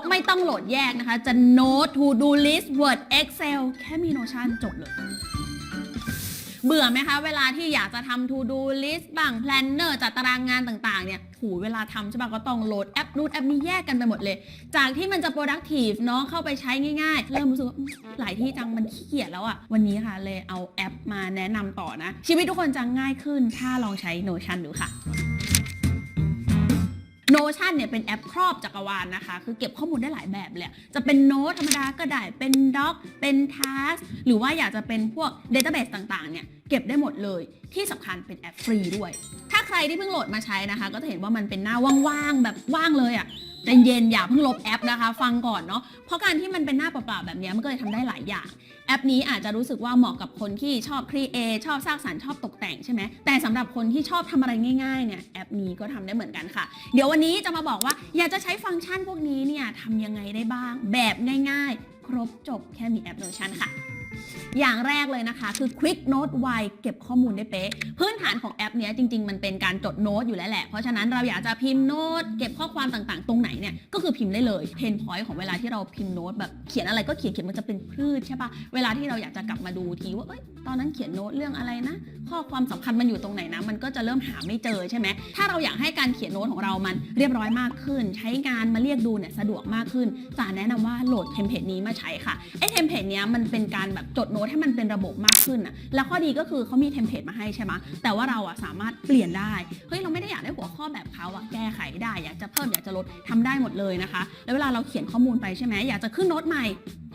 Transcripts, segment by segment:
บไม่ต้องโหลดแยกนะคะ จะ Note To Do List Word Excel แค่มี Notion จบเลย เบื่อไหมคะ เวลาที่อยากจะทำ to do list บ้าง planner จัดตารางงานต่างๆ เนี่ยหูเวลาทำใช่ปะก็ต้องโหลดแอปนู้นแอปนี้แยกกันไปหมดเลย จากที่มันจะ productive เนาะเข้าไปใช้ง่าย ๆ เริ่มรู้สึกว่าอืมหลายที่จังมันขี้เกียจแล้วอะวันนี้ค่ะเลยเอาแอปมาแนะนำต่อนะ ชีวิตทุกคนจะง่ายขึ้นถ้าลองใช้ Notion ดูค่ะ Notion เนี่ยเป็นแอปครอบจักรวาลนะคะ คือเก็บข้อมูลได้หลายแบบเลย จะเป็นโน้ตธรรมดาก็ได้ เป็นด็อก เป็นทัสหรือว่าอยากจะเป็นพวก Database ต่างๆ เนี่ย เก็บได้หมดเลย ที่สำคัญเป็นแอปฟรีด้วย ถ้าใครที่เพิ่งโหลดมาใช้นะคะ ก็จะเห็นว่ามันเป็นหน้าว่างๆ แบบว่างเลยอะ ใจเย็นอย่าเพิ่งลบแอปนะคะ ฟังก่อนเนาะเพราะการที่มันเป็นหน้าเปล่าๆแบบนี้มันก็เลยทำได้หลายอย่าง แอปนี้อาจจะรู้สึกว่าเหมาะกับคนที่ชอบครีเอทชอบสร้างสรรค์ชอบตกแต่งใช่ไหมแต่สำหรับคนที่ชอบทำอะไรง่ายๆเนี่ยแอปนี้ก็ทำได้เหมือนกันค่ะ เดี๋ยววันนี้จะมาบอกว่าอยากจะใช้ฟังก์ชันพวกนี้เนี่ยทำยังไงได้บ้าง แบบง่าย ๆ ครบจบแค่มีแอป Notion ค่ะ อย่างแรกเลยนะคะ คือ Quick Note ไวเก็บข้อมูลได้เป๊ะ พื้นฐานของแอปเนี้ยจริง ๆ มันเป็นการจดโน้ตอยู่แล้วแหละ เพราะฉะนั้นเราอยากจะพิมพ์โน้ตเก็บข้อความต่างๆ ตรงไหนเนี่ยก็คือพิมพ์ได้เลยเพนพอยต์ของเวลาที่เราพิมพ์โน้ตแบบเขียนอะไรก็เขียนเขียนมันจะเป็นพืชใช่ปะเวลาที่เราอยากจะกลับมาดูทีว่าเอ้ยตอนนั้นเขียนโน้ตเรื่องอะไรนะ ข้อความสำคัญมันอยู่ตรงไหนนะ มันก็จะเริ่มหาไม่เจอใช่ไหมถ้าเราอยากให้การเขียนโน้ตของเรามันเรียบร้อยมากขึ้น ใช้งานมาเรียกดูเนี่ยสะดวกมากขึ้นจะแนะนำว่าโหลดเทมเพลตนี้มาใช้ค่ะไอ้เทมเพลตเนี้ยมันเป็นการแบบจดโน้ตให้มันเป็นระบบมากขึ้นอะแล้วข้อดีก็คือเขามีเทมเพลตมาให้ใช่ไหมแต่ว่าเราอะสามารถเปลี่ยนได้เฮ้ยเราไม่ได้อยากได้หัวข้อแบบเขาอะแก้ไขได้ อยากจะเพิ่มอยากจะลดทำได้หมดเลยนะคะ แล้วเวลาเราเขียนข้อมูลไปใช่ไหมอยากจะขึ้นโน้ตใหม่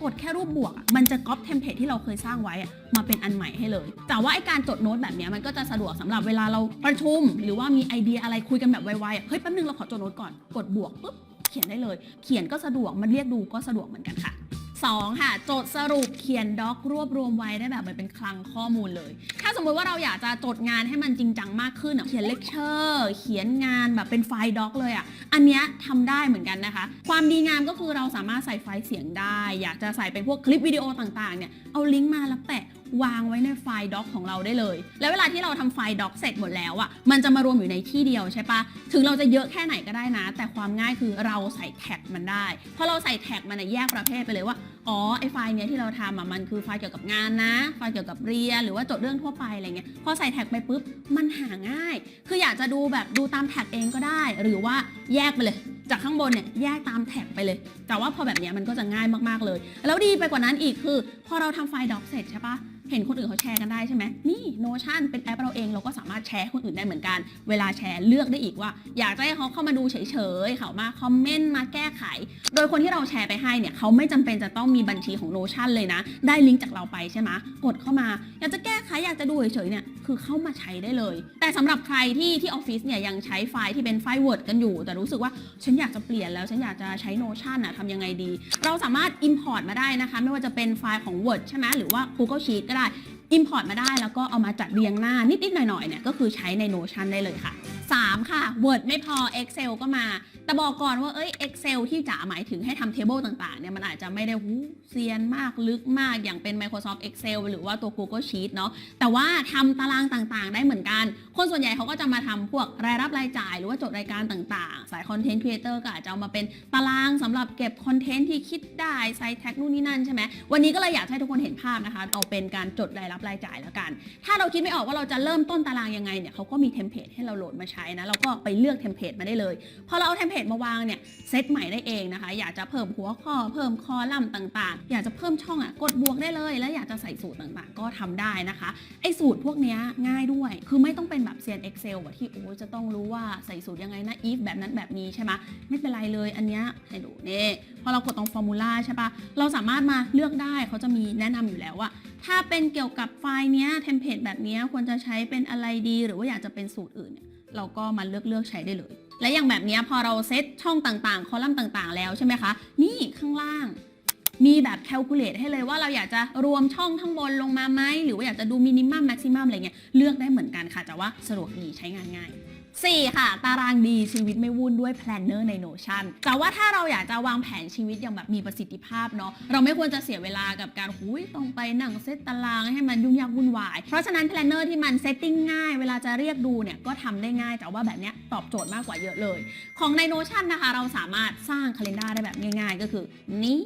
กดแค่รูปบวกอะมันจะก๊อปเทมเพลตที่เราเคยสร้างไว้อะมาเป็นอันใหม่ให้เลย แต่ว่าไอการจดโน้ตแบบเนี้ยมันก็จะสะดวกสำหรับเวลาเราประชุม หรือว่ามีไอเดียอะไรคุยกันแบบไวๆเฮ้ยแป๊บนึงเราขอจดโน้ตก่อนกดบวกปุ๊บเขียนได้เลย เขียนก็สะดวกมันเรียกดูก็สะดวกเหมือนกันค่ะ 2. ค่ะ จดสรุปเขียนด็อกรวบรวมไว้ได้แบบเหมือนเป็นคลังข้อมูลเลย ถ้าสมมติว่าเราอยากจะจดงานให้มันจริงจังมากขึ้นอะเขียนเลคเชอร์เขียนงานแบบเป็นไฟล์ด็อกเลยอะอันเนี้ยทำได้เหมือนกันนะคะ ความดีงามก็คือเราสามารถใส่ไฟล์เสียงได้ อยากจะใส่เป็นพวกคลิปวิดีโอต่างๆเนี่ยเอาลิงก์มาแล้วแปะวางไว้ในไฟล์ด็อกของเราได้เลย แล้วเวลาที่เราทำไฟล์ด็อกเสร็จหมดแล้วอะมันจะมารวมอยู่ในที่เดียวใช่ปะถึงเราจะเยอะแค่ไหนก็ได้นะ แต่ความง่ายคือเราใส่แท็กมันได้พอเราใส่แท็กมันอะแยกประเภทไปเลยว่าอ๋อไอไฟล์เนี้ยที่เราทำอะมันคือไฟล์เกี่ยวกับงานนะ ไฟล์เกี่ยวกับเรียนหรือว่าจดเรื่องทั่วไปอะไรเงี้ยพอใส่แท็กไปปุ๊บมันหาง่าย คืออยากจะดูแบบดูตามแท็กเองก็ได้ หรือว่าแยกไปเลย จากข้างบนเนี่ยแยกตามแท็กไปเลย แต่ว่าพอแบบเนี้ยมันก็จะง่ายมากๆเลย แล้วดีไปกว่านั้นอีกคือ พอเราทำไฟล์ด็อกเสร็จใช่ปะ เห็นคนอื่นเขาแชร์กันได้ใช่ไหมนี่ Notion เป็นแอปเราเองเราก็สามารถแชร์คนอื่นได้เหมือนกัน เวลาแชร์เลือกได้อีกว่า อยากจะให้เขาเข้ามาดูเฉยๆเขามาคอมเมนต์มาแก้ไข โดยคนที่เราแชร์ไปให้เนี่ยเขาไม่จำเป็นจะต้องมีบัญชีของ Notion เลยนะ ได้ลิงก์จากเราไปใช่ไหมกดเข้ามา อยากจะแก้ไขอยากจะดูเฉยๆเนี่ยคือเข้ามาใช้ได้เลย แต่สำหรับใครที่ที่ออฟฟิศเนี่ยยังใช้ไฟล์ที่เป็นไฟล์ Word กันอยู่ แต่รู้สึกว่าฉันอยากจะเปลี่ยนแล้วฉันอยากจะใช้ Notion อะทำยังไงดี เราสามารถ Import มาได้นะคะ ไม่ว่าจะเป็นไฟล์ของ Word ใช่ไหมหรือว่า Google Sheet ก็ได้ Import มาได้แล้วก็เอามาจัดเรียงหน้านิดๆหน่อยๆเนี่ยก็คือใช้ใน Notion ได้เลยค่ะ 3 ค่ะ Word ไม่พอ Excel ก็มา แต่บอกก่อนว่าเอ้ย Excel ที่จ๋าหมายถึงให้ทำ table ต่างๆเนี่ยมันอาจจะไม่ได้หูเซียนมากลึกมากอย่างเป็น Microsoft Excel หรือว่าตัว Google Sheet เนาะแต่ว่าทำตารางต่างๆ ได้เหมือนกัน คนส่วนใหญ่เขาก็จะมาทำพวกรายรับรายจ่าย หรือว่าจดรายการต่างๆ สายคอนเทนต์ครีเอเตอร์ก็อาจจะเอามาเป็นตารางสำหรับเก็บคอนเทนต์ที่คิดได้ใส่แท็กนู่นนี่นั่นใช่ไหมวันนี้ก็เลยอยากให้ทุกคนเห็นภาพนะคะเอาเป็นการจดรายรับรายจ่ายแล้วกัน ถ้าเราคิดไม่ออกว่าเราจะเริ่มต้นตารางยังไงเนี่ยเขาก็มีเทมเพลตให้เราโหลดมาใช้นะเราก็ไปเลือกเทมเพลตมาได้เลยพอเราเอาเทมเพลตมาวางเนี่ยเซตใหม่ได้เองนะคะ อยากจะเพิ่มหัวข้อเพิ่มคอลัมน์ต่างๆ อยากจะเพิ่มช่องอะกดบวกได้เลย แล้วอยากจะใส่สูตรต่างๆ ก็ทำได้นะคะไอ้สูตรพวกนี้ง่ายด้วย คือไม่ต้องเป็นแบบเซียน Excel อะที่โอ้จะต้องรู้ว่าใส่สูตรยังไงนะ if แบบนั้นแบบนี้ใช่ไหมไม่เป็นไรเลยอันเนี้ยให้ดูนี่พอเรากดตรงฟอร์มูลาใช่ปะเราสามารถมาเลือกได้เขาจะมีแนะนำอยู่แล้วว่าถ้าเป็นเกี่ยวกับไฟล์เนี้ยเทมเพลตแบบเนี้ยควรจะใช้เป็นอะไรดี หรือว่าอยากจะเป็นสูตรอื่นเนี่ยเราก็มาเลือกเลือกใช้ได้เลย และอย่างแบบนี้พอเราเซตช่องต่างๆ คอลัมน์ต่างๆ แล้วใช่ไหมคะ นี่ข้างล่าง มีแบบแคลคูลเลตให้เลยว่าเราอยากจะรวมช่องข้างบนลงมาไหม หรือว่าอยากจะดูมินิมัมแม็กซิมัมอะไรเงี้ย เลือกได้เหมือนกันค่ะ แต่ว่าสะดวกดีใช้งานง่าย 4 ค่ะ ตารางดีชีวิตไม่วุ่นด้วย Planner ใน Notion แต่ว่าถ้าเราอยากจะวางแผนชีวิตอย่างแบบมีประสิทธิภาพเนาะเราไม่ควรจะเสียเวลากับการหุยต้องไปนั่งเซตตารางให้มันยุ่งยากวุ่นวาย เพราะฉะนั้น Planner ที่มันเซตติ้งง่ายเวลาจะเรียกดูเนี่ยก็ทำได้ง่ายแต่ว่าแบบเนี้ยตอบโจทย์มากกว่าเยอะเลย ของใน Notion นะคะ เราสามารถสร้าง Calendar ได้แบบง่าย ๆ ก็คือนี่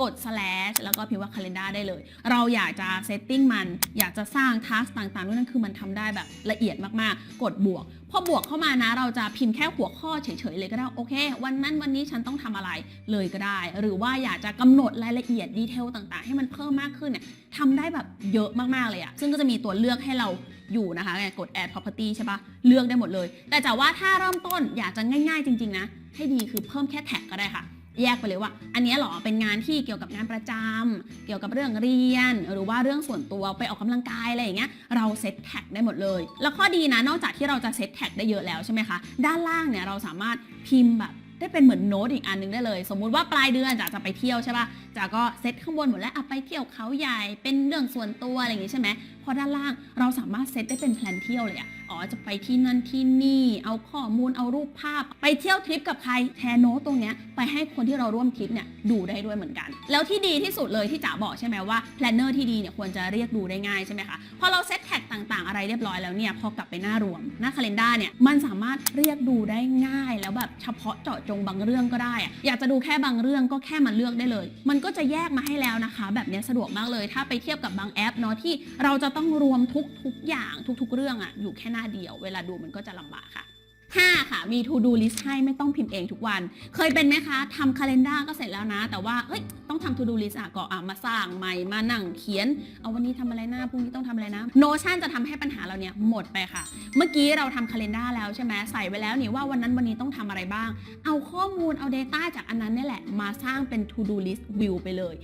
กด slash แล้วก็พิมพ์ว่า calendar ได้เลย เราอยากจะ setting มัน อยากจะสร้าง task ต่างๆนู่นนั่นคือมันทำได้แบบละเอียดมากๆ กดบวก พอบวกเข้ามานะ เราจะพิมพ์แค่หัวข้อเฉยๆเลยก็ได้ โอเค วันนั้นวันนี้ฉันต้องทำอะไรเลยก็ได้ หรือว่าอยากจะกำหนดรายละเอียดดีเทลต่างๆ ให้มันเพิ่มมากขึ้นเนี่ยทำได้แบบเยอะมากๆเลยอะซึ่งก็จะมีตัวเลือกให้เราอยู่นะคะกด add property ใช่ปะเลือกได้หมดเลย แต่จะว่าถ้าเริ่มต้นอยากจะง่าย ๆ จริง ๆ นะ ให้ดีคือเพิ่มแค่แท็กก็ได้ค่ะ แยกไปเลยว่า อันนี้หรอเป็นงานที่เกี่ยวกับงานประจำเกี่ยวกับเรื่องเรียน หรือว่าเรื่องส่วนตัวไปออกกำลังกายอะไรอย่างเงี้ยเราเซตแท็กได้หมดเลย แล้วข้อดีนะนอกจากที่เราจะเซตแท็กได้เยอะแล้วใช่ไหมคะด้านล่างเนี่ยเราสามารถพิมพ์แบบได้เป็นเหมือนโน้ตอีกอันนึงได้เลย สมมุติว่าปลายเดือนจะจะไปเที่ยวใช่ปะจะก็เซตข้างบนหมดแล้วอะไปเที่ยวเขาใหญ่เป็นเรื่องส่วนตัวอะไรอย่างงี้ใช่ไหมพอด้านล่างเราสามารถเซตได้เป็นแพลนเที่ยวเลยอะ อ๋อจะไปที่นั่นที่นี่ เอาข้อมูลเอารูปภาพ ไปเที่ยวทริปกับใครแชร์โน้ตตรงเนี้ยไปให้คนที่เราร่วมทริปเนี่ยดูได้ด้วยเหมือนกัน แล้วที่ดีที่สุดเลยที่จ๋าบอกใช่ไหมว่าแพลนเนอร์ที่ดีเนี่ยควรจะเรียกดูได้ง่ายใช่ไหมคะพอเราเซตแท็กต่างๆ อะไรเรียบร้อยแล้วเนี่ยพอกลับไปหน้ารวมหน้าคาล endar เนี่ยมันสามารถเรียกดูได้ง่าย แล้วแบบเฉพาะเจาะจงบางเรื่องก็ได้อะอยากจะดูแค่บางเรื่องก็แค่มาเลือกได้เลย มันก็จะแยกมาให้แล้วนะคะ แบบนี้สะดวกมากเลย ถ้าไปเทียบกับบางแอปเนาะที่เราจะต้องรวมทุกๆอย่างทุก ๆ เรื่องอะอยู่แค่หน้าเดียว เวลาดูมันก็จะลำบากค่ะ 5 ค่ะ มี to do list ให้ไม่ต้องพิมพ์เองทุกวัน เคยเป็นไหมคะทำ calendar ก็เสร็จแล้วนะ แต่ว่าเอ้ย ต้องทำ to do list อะก็อะมาสร้างใหม่มานั่งเขียน เอาวันนี้ทำอะไรหน้าพรุ่งนี้ต้องทำอะไรนะ Notion จะทำให้ปัญหาเราเนี่ยหมดไปค่ะ เมื่อกี้เราทำ calendar แล้วใช่ไหมใส่ไว้แล้วนี่ว่าวันนั้นวันนี้ต้องทำอะไรบ้าง เอาข้อมูลเอา Data จากอันนั้นนี่แหละมาสร้างเป็น to do list view ไปเลย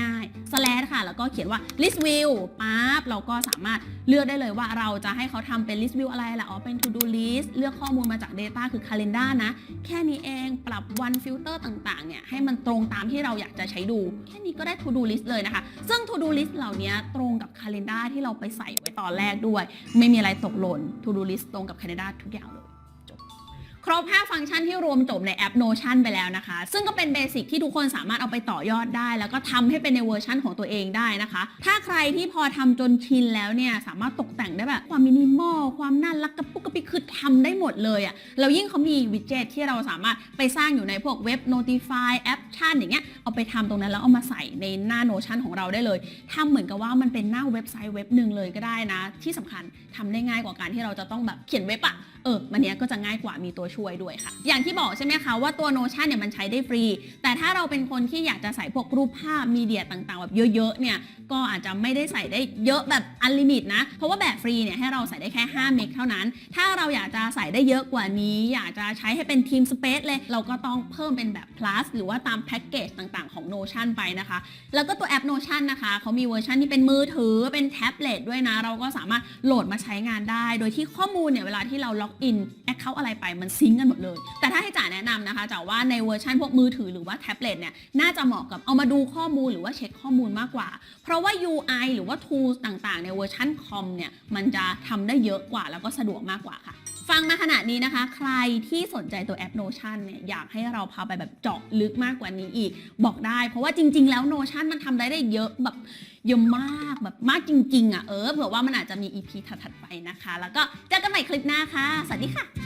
ง่ายๆ slash ค่ะ แล้วก็เขียนว่า list view ปั๊บเราก็สามารถเลือกได้เลยว่าเราจะให้เขาทำเป็น list view อะไรล่ะอ๋อเป็น to do list เลือกข้อมูลมาจาก Data คือ calendar นะ แค่นี้เองปรับวันฟิลเตอร์ต่างๆเนี่ยให้มันตรงตามที่เราอยากจะใช้ดูแค่นี้ก็ได้ to do list เลยนะคะ ซึ่ง to do list เหล่านี้ตรงกับ calendar ที่เราไปใส่ไว้ตอนแรกด้วย ไม่มีอะไรตกหล่น to do list ตรงกับ calendar ทุกอย่างเลย ครบ 5 ฟังก์ชันที่รวมจบในแอป Notion ไปแล้วนะคะ ซึ่งก็เป็นเบสิกที่ทุกคนสามารถเอาไปต่อยอดได้ แล้วก็ทำให้เป็นในเวอร์ชันของตัวเองได้นะคะ ถ้าใครที่พอทำจนชินแล้วเนี่ย สามารถตกแต่งได้แบบความมินิมอล ความน่ารักกระปุกกระปิคือทำได้หมดเลยอะ่ะแล้วยิ่งเขามีวิดเจ็ตที่เราสามารถไปสร้างอยู่ในพวกเว็บ Notify แอปชั่นอย่างเงี้ย เอาไปทำตรงนั้นแล้วเอามาใส่ในหน้า Notion ของเราได้เลยทำเหมือนกับว่ามันเป็นหน้าเว็บไซต์เว็บหนึ่งเลยก็ได้นะ ที่สำคัญทำได้ง่ายกว่าการที่เราจะต้องแบบเขียนเว็บอะเออมันเนี้ยก็จะง่ายกว่ามีตัวช่วยด้วยค่ะ อย่างที่บอกใช่ไหมคะว่าตัว Notion เนี่ยมันใช้ได้ฟรี แต่ถ้าเราเป็นคนที่อยากจะใส่พวกรูปภาพมีเดียต่างๆ แบบเยอะๆเนี่ยก็อาจจะไม่ได้ใส่ได้เยอะแบบอันลิมิตนะ เพราะว่าแบบฟรีเนี่ยให้เราใส่ได้แค่ 5 เมกเท่านั้น ถ้าเราอยากจะใส่ได้เยอะกว่านี้ อยากจะใช้ให้เป็นทีมสเปซเลย เราก็ต้องเพิ่มเป็นแบบ plus หรือว่าตามแพ็กเกจต่างๆของ Notion ไปนะคะ แล้วก็ตัวแอป Notion นะคะเขามีเวอร์ชันที่เป็นมือถือเป็นแท็บเล็ตด้วยนะ เราก็สามารถโหลดมาใช้งานได้ โดยที่ข้อมูลเนี่ยเวลาที่เราล็อกอินแอคเคาท์อะไรไปมันซิงก์กันหมดเลย แต่ถ้าให้จ๋าแนะนำนะคะจ๋าว่าในเวอร์ชันพวกมือถือหรือว่าแท็บเล็ตเนี่ยน่าจะเหมาะกับเอามาดูข้อมูลหรือว่าเช็คข้อมูลมากกว่า เพราะว่า UI หรือว่า tools ต่างๆ ในเวอร์ชันคอมเนี่ยมันจะทำได้เยอะกว่าแล้วก็สะดวกมากกว่าค่ะฟังมาขนาดนี้นะคะ ใครที่สนใจตัวแอป Notion เนี่ยอยากให้เราพาไปแบบเจาะลึกมากกว่านี้อีก บอกได้ เพราะว่าจริง ๆ แล้ว Notion มันทำได้ได้เยอะแบบเยอะมากแบบมากจริง ๆ อะเออเผื่อว่ามันอาจจะมี EP ถัดๆไปนะคะ แล้วก็เจอกันใหม่คลิปหน้าค่ะ สวัสดีค่ะ